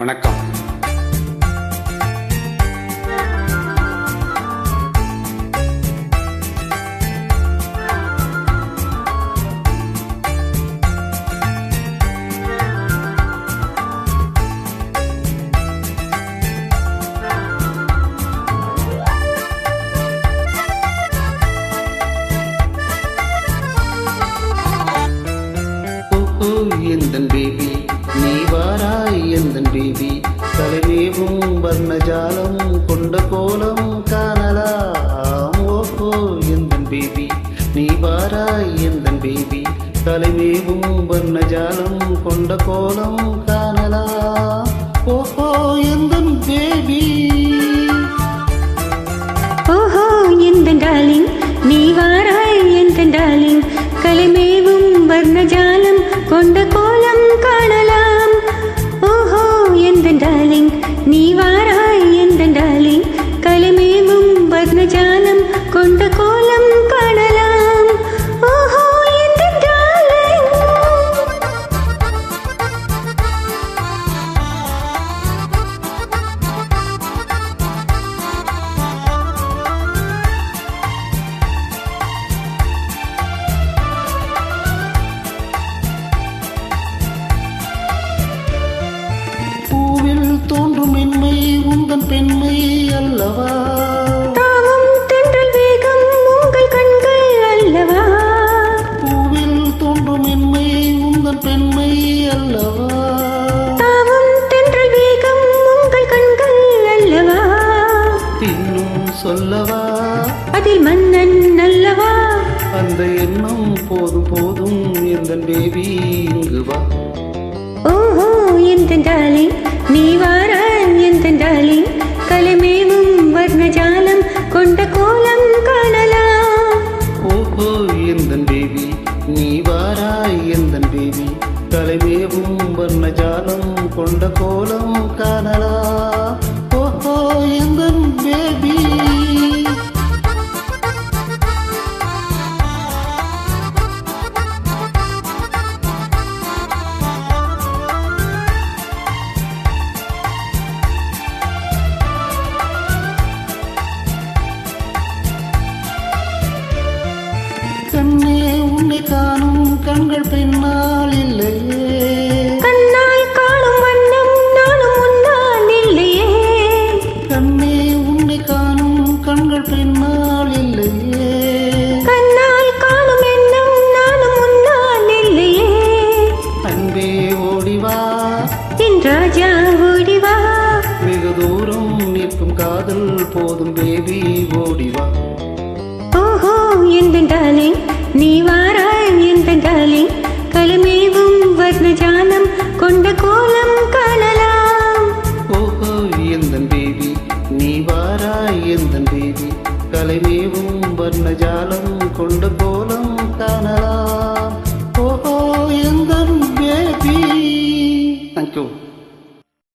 வணக்கம். ஓஹோ எந்தன் பேபி வாராய் எந்தன் பேபி தலைவேவும் வர்ணஜாலம் கொண்ட கோலம் காணலாம். ஓஹோ எந்தன் பேபி நீ வாராய் எந்தன் பேபி தலைவேவும் வர்ணஜாலம் கொண்ட ஜானம் கொண்ட கோலம் காணலாம். ஓஹோ எந்த பூவில் தோன்றும் மென்மை உந்தன் பெண்மை அல்லவா? பெண்மை அல்லவா தாவும் தென்றல் வேகம் உங்கள் கண்கள் அல்லவா? இன்னும் சொல்லவா? அதில் மன்னன் அல்லவா? அந்த எண்ணம் போதும் போதும் எந்த பேபி இங்கு வா. ஓஹோ எந்த டாலிங் நீ வாராய் எந்த டாலிங் கலைமேவும் வர்ணஜாலம் வாராய் எந்த பேபி தலைமேவும் வர்ணஜாலம் கொண்ட கோலம் காணலா. ஓஹோ எந்த பேபி? கண்ணே காணும் கண்கள் பெண்ணால் இல்லையே கண்ணால் காணும் வண்ணம் நானும் முன்னால் இல்லையே. கண்ணே உன்னை காணும் கண்கள் பெண்ணால் இல்லையே கண்ணால் காணும் எண்ணம் நானும் முன்னால் இல்லையே. அன்பே ஓடிவா என் ராஜா ஓடிவா வெகு தூரம் நிற்கும் காதல் போதும் பேபி ஓடிவா ஓஹோ எந்த டாலிங் நீ வாராய் எந்த டாலிங் கலமேவும் வர்ணஜாலம் கொண்ட கோலம் காணலாம். ஓஹோ எந்தன் பேபி நீ வாராய் எந்தன் பேபி கலைமேவும் கொண்ட கோலம்